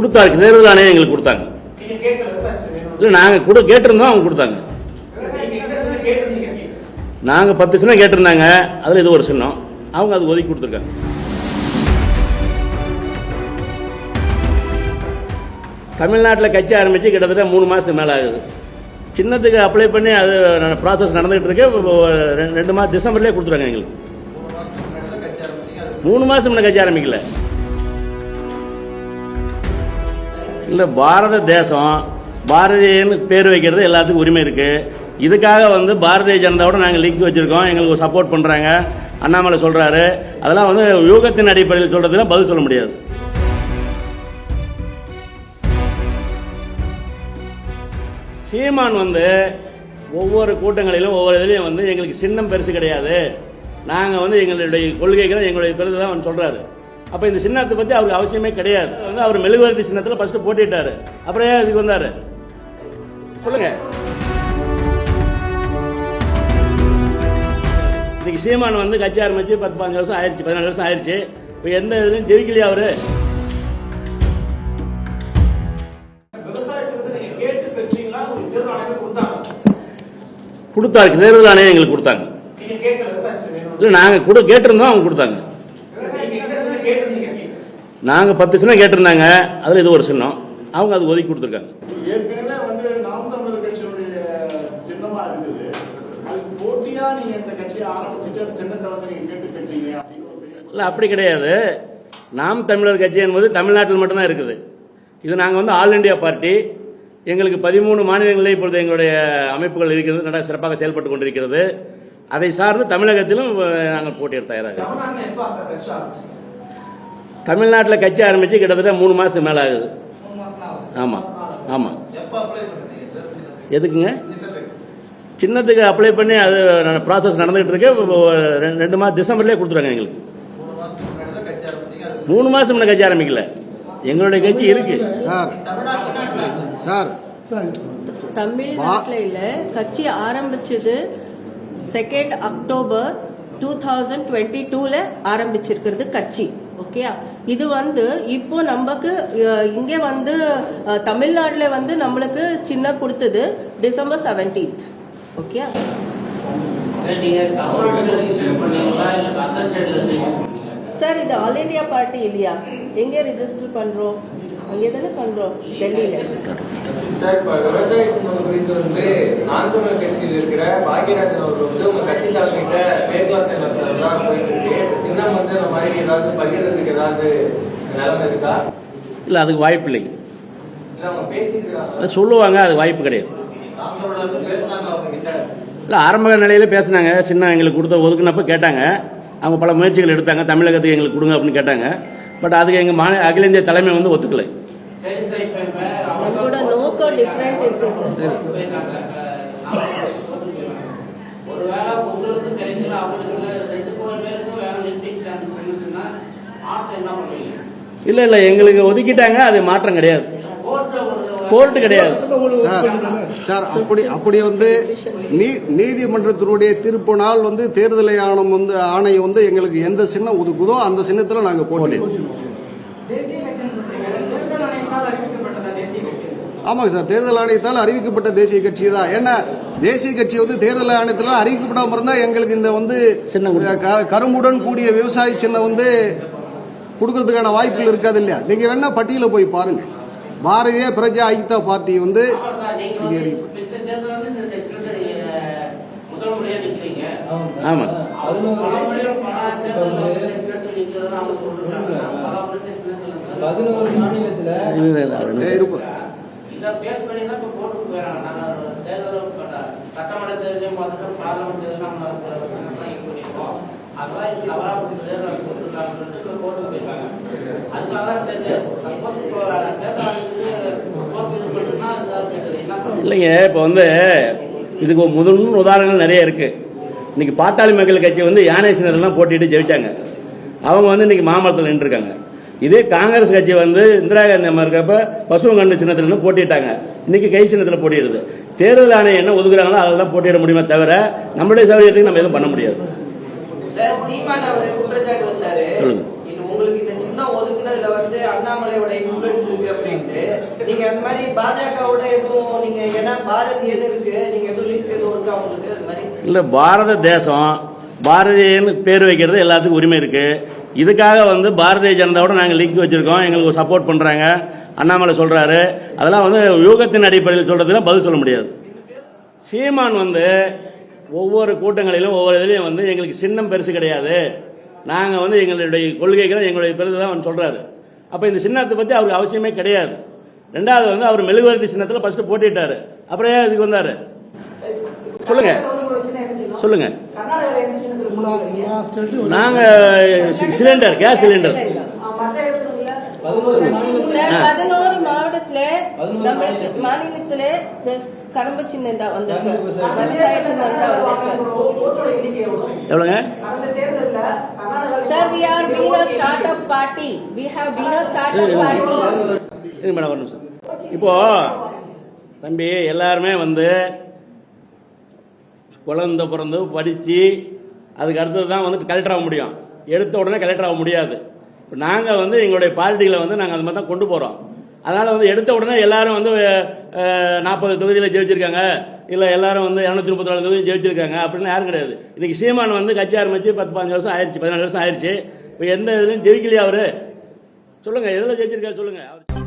கொடுத்தாரு தேர்தல் ஆணையம் எங்களுக்கு கொடுத்தாங்க? இல்லை நாங்கள் கொடு கேட்டிருந்தோம் அவங்க கொடுத்தாங்க. சின்ன நாங்கள் பத்து சின்னம் கேட்டிருந்தாங்க. அதில் இது ஒரு சின்னம். அவங்க அது ஒதுக்கி கொடுத்துருக்காங்க. தமிழ்நாட்டில் கட்சி ஆரம்பித்து கிட்டத்தட்ட மூணு மாதத்துக்கு மேலே ஆகுது. சின்னத்துக்கு அப்ளை பண்ணி அது ப்ராசஸ் நடந்துகிட்டு இருக்கு. ரெண்டு- மாதம் டிசம்பர்லேயே கொடுத்துருவாங்க எங்களுக்கு. மூணு மாதம் முன்ன கட்சி ஆரம்பிக்கல. இல்லை பாரத தேசம் பாரதியன்னு பேர் வைக்கிறது எல்லாத்துக்கும் உரிமை இருக்குது இதுக்காக வந்து பாரதிய ஜனதாவோட நாங்கள் லிங்க் வச்சுருக்கோம். எங்களுக்கு சப்போர்ட் பண்ணுறாங்க அண்ணாமலை சொல்கிறாரு அதெல்லாம் வந்து யூகத்தின் அடிப்படையில் சொல்கிறதுலாம் பதில் சொல்ல முடியாது. சீமான் வந்து ஒவ்வொரு கூட்டங்களிலும் ஒவ்வொரு இதுலேயும் வந்து எங்களுக்கு சின்னம் பெருசு கிடையாது. நாங்கள் வந்து எங்களுடைய கொள்கைகளை எங்களுடைய கருத்து தான் சொல்கிறாரு அப்போ இந்த சின்னத்தை பற்றி அவருக்கு அவசியமே கிடையாது. வந்து அவர் மெழுகுவர்த்தி சின்னத்தில் ஃபர்ஸ்ட் போட்டிட்டாரு. அப்புறம் ஏன் இதுக்கு வந்தாரு? சொல்லுங்க. இன்னைக்கு சீமான் வந்து கட்சி ஆரம்பிச்சு பத்து பதினஞ்சு வருஷம் ஆயிடுச்சு பதினாலு வருஷம் ஆயிடுச்சு. இப்போ எந்த இதுலையும் ஜெயிக்கலையா அவரு? கொடுத்தாரு தேர்தல் ஆணையம் எங்களுக்கு கொடுத்தாங்க. இல்லை நாங்கள் கொடு கேட்டிருந்தோம் அவங்க கொடுத்தாங்க நீங்க என்ன சின்ன கேட்டிருந்தீங்க நாங்கள் பத்து சின்னம் கேட்டிருந்தாங்க. அதில் இது ஒரு சின்னம். அவங்க அது ஒதுக்கி கொடுத்துருக்காங்க. இல்லை அப்படி கிடையாது. நாம் தமிழர் கட்சி என்பது தமிழ்நாட்டில் மட்டும்தான் இருக்குது. இது நாங்கள் வந்து ஆல் இந்தியா பார்ட்டி. எங்களுக்கு பதிமூணு மாநிலங்களில் இப்பொழுது எங்களுடைய அமைப்புகள் இருக்கிறது. நல்லா சிறப்பாக செயல்பட்டு கொண்டிருக்கிறது. அதை சார்ந்து தமிழகத்திலும் நாங்கள் போட்டியிட தயாராக இருக்கோம். தமிழ்நாட்டுல கட்சி ஆரம்பித்து கிட்டத்தட்ட மூணு மாதத்துக்கு மேலே ஆகுது. மூணு மாசம் ஆகுது. ஆமாம் ஆமாம்? எதுக்குங்க? சின்னத்துக்கு அப்ளை பண்ணி அது ப்ராசஸ் நடந்துகிட்டு இருக்கு. ரெண்டு- ரெண்டு மாதம் டிசம்பர்லேயே கொடுத்துருவாங்க எங்களுக்கு. மூணு மாதம் முன்ன கட்சி ஆரம்பிக்கல. எங்களுடைய கட்சி இருக்கு. Sir sir. தமிழ்நாட்டில் இல்ல கட்சி ஆரம்பிச்சது second October two thousand twenty டூல ஆரம்பிச்சிருக்கிறது கட்சி. ஓகே? இது வந்து இப்போ நமக்கு இங்க வந்து தமிழ்நாட்டுல வந்து நம்மளுக்கு சின்ன கொடுத்தது டிசம்பர் செவன்டீன்த் ஓகே? நீங்க தமிழ்நாட்டுல ரிஜிஸ்டர் பண்ணீங்களா? இல்ல அதர் ஸ்டேட்ல ரிஜிஸ்டர் பண்ணீங்களா? சார் இது ஆல் இந்தியா பார்ட்டி இல்லையா? எங்க ரெஜிஸ்டர் பண்றோம்? அங்கே தானே பண்றோம்? டெல்லியில. சார் இப்ப விவசாய சின்னம் குறித்து வந்து நான் தமிழ் கட்சியில் இருக்கிற பாக்யராஜன் அவர்கள் வந்து உங்க கட்சி தலைமையிட்ட பேச்சுவார்த்தை போயிட்டு இருக்கு இந்த சின்னம் வந்து அந்த மாதிரி ஏதாவது பகிர்றதுக்கு ஏதாவது நிலைமை இருக்கா இல்லை அதுக்கு வாய்ப்பு இல்லைங்க இல்ல அவங்க பேசியிருக்கிறாங்க. அது சொல்லுவாங்க அது வாய்ப்பு கிடையாது. இல்லை ஆரம்ப நிலையில பேசினாங்க. சின்ன எங்களுக்கு கொடுத்த ஒதுக்குனப்ப கேட்டாங்க. அவங்க பல முயற்சிகள் எடுத்தாங்க. தமிழகத்துக்கு எங்களுக்கு கொடுங்க அப்படின்னு கேட்டாங்க. பட் அதுக்கு எங்கள் மாநில அகில இந்திய தலைமை வந்து ஒத்துக்கலை. நோக்கம் டிஃப்ரெண்ட் இருக்கு சார் போயிருக்காங்க. இப்ப நாம ஒருவேளை உங்களுக்கு கிடைக்கல அவங்களுக்கு இல்ல, ரெண்டு மூணு பேருக்கும் வேற நிறுத்திக்கிட்டாங்க சொன்னதுன்னா ஆட்டம் என்ன பண்ணுவீங்க? இல்லை இல்லை எங்களுக்கு ஒதுக்கிட்டாங்க அது மாற்றம் கிடையாது. கோர்ட்ல ஒரு கோர்ட்டு கிடையாது. சார் சார் அப்படி அப்படி வந்து நீ நீதிமன்றத்தினுடைய தீர்ப்பினால் வந்து தேர்தல் ஆணையம் வந்து ஆணையம் வந்து எங்களுக்கு எந்த சின்னம் ஒதுக்குதோ அந்த சின்னத்துல நாங்க போட்டிடுவோம் ஆமாங்க சார் தேர்தல் ஆணையத்தால் அறிவிக்கப்பட்ட தேசிய கட்சி தான். ஏன்னா தேசிய கட்சி வந்து தேர்தல் ஆணையத்தில் அறிவிக்கப்படாம இருந்தா எங்களுக்கு இந்த வந்து கரும்புடன் கூடிய விவசாய சின்னம் வந்து கொடுக்கறதுக்கான வாய்ப்புகள் இருக்காது இல்லையா? நீங்க வேணா பட்டியல போய் பாருங்க. பாரதிய பிரஜா ஐக்கிய பார்ட்டி வந்து ஆமாம். பதினோரு மாநிலத்துல ஏ, இருப்ப- இதை பேஸ் பண்ணி தான் இப்போ கோர்ட்டுக்கு போயிடறாங்க நாங்கள் தேர்தல் சட்டமன்ற தேர்தலையும் பார்த்துட்டு பார்லமெண்ட் தேர்தல் நம்ம அதுக்கு சட்டம்லாம் யூஸ் பண்ணியிருக்கோம். அதெல்லாம் இது தவறாக பண்ணி தேர்தல் கொடுத்துருக்காங்கன்னு இப்போ கோர்ட்டுக்கு போயிருக்காங்க. அதனால தான் தேர்தல் சப்போஸ் இப்போ தேர்தல் ஆணையத்துக்கு இல்லைங்க இப்போ வந்து இதுக்கு ஒரு முதல் உதாரணங்கள் நிறைய இருக்கு. இன்னைக்கு பாட்டாளி மக்கள் கட்சி வந்து யானை சின்னரெல்லாம் போட்டிட்டு ஜெயிச்சாங்க. அவங்க வந்து இன்னைக்கு மாமரத்தில் நின்றுருக்காங்க. இதே காங்கிரஸ் கட்சி வந்து இந்திரா காந்தி அம்மா இருக்கப்ப பசுவங்கண்ணு சின்னத்துல இருந்து போட்டிட்டாங்க. இன்னைக்கு கை சின்னத்தில் போட்டியிடுது தேர்தல் ஆணையம் என்ன ஒதுக்குறாங்களோ அதெல்லாம் போட்டியிட முடியுமே தவிர நம்மளுடைய சௌகரியத்துக்கு நம்ம எதுவும் பண்ண முடியாது. சொல்லுங்க. இது உங்களுக்கு இந்த சின்ன ஒதுக்குனதுல வந்து அண்ணாமலையோட இன்ஃபுளுன்ஸ் இருக்கு அப்படின்னு நீங்க அந்த மாதிரி பாஜகவோட எதுவும் நீங்க ஏன்னா பாரத் ஏன்னு இருக்கு? நீங்க எதுவும் லிங்க் எதுவும் இருக்கா உங்களுக்கு? அது மாதிரி? இல்லை பாரத தேசம் பாரதியன்னு பேர் வைக்கிறது எல்லாத்துக்கும் உரிமை இருக்கு. இதுக்காக வந்து பாரதிய ஜனதாவோட நாங்கள் லிங்க் வச்சிருக்கோம். எங்களுக்கு சப்போர்ட் பண்றாங்க. அண்ணாமலை சொல்றாரு. அதெல்லாம் வந்து யூகத்தின் அடிப்படையில் சொல்கிறதுலாம் பதில் சொல்ல முடியாது. சீமான் வந்து ஒவ்வொரு கூட்டங்களிலும் ஒவ்வொரு இதுலையும் வந்து எங்களுக்கு சின்னம் பெருசு கிடையாது. நாங்கள் வந்து எங்களுடைய கொள்கைகளை எங்களுடைய பெருது தான் சொல்றாரு. அப்போ இந்த சின்னத்தை பற்றி அவருக்கு அவசியமே கிடையாது. ரெண்டாவது வந்து அவர் மெழுகுவர்த்தி சின்னத்தில் ஃபர்ஸ்ட் போட்டிட்டாரு. அப்புறம் ஏன் இதுக்கு வந்தாரு? சொல்லுங்க. சொல்லுங்க. நாங்க சிலிண்டர் கேஸ் சிலிண்டர். சார் பதினோரு மாவட்டத்துல நம்மளுக்கு மாநிலத்துல. கரும்பு சின்னம் தான் வந்திருக்கு. விவசாய சின்னம் தான் வந்திருக்கு. எவ்வளோங்க? Sir are being a startup party. We have been a startup party. இருங்க மேடம் ஒரு நிமிஷம். இப்போ தம்பி எல்லாருமே வந்து குழந்த பிறந்து படித்து அதுக்கு அடுத்தது தான் வந்து கலெக்டர் ஆக முடியும். எடுத்த உடனே கலெக்டர் ஆக முடியாது. இப்போ நாங்கள் வந்து எங்களுடைய பார்ட்டிகளை வந்து நாங்கள் அது மாதிரி தான் கொண்டு போகிறோம் அதனால் வந்து எடுத்த உடனே எல்லாரும் வந்து நாற்பது தொகுதியில் ஜெயிச்சிருக்காங்க. இல்லை எல்லாரும் வந்து இரநூத்தி முப்பத்தி நாலு தொகுதியில் ஜெயிச்சிருக்காங்க. அப்படின்னு யாரும் கிடையாது. இன்னைக்கு சீமான் வந்து கட்சி ஆரம்பித்து பத்து பதினஞ்சு வருஷம் ஆயிடுச்சு பதினாலு வருஷம் ஆயிடுச்சு. இப்போ எந்த இதுலையும் ஜெயிக்கலையா அவர்? சொல்லுங்கள் எதில் ஜெயிச்சிருக்காரு சொல்லுங்கள் அவர்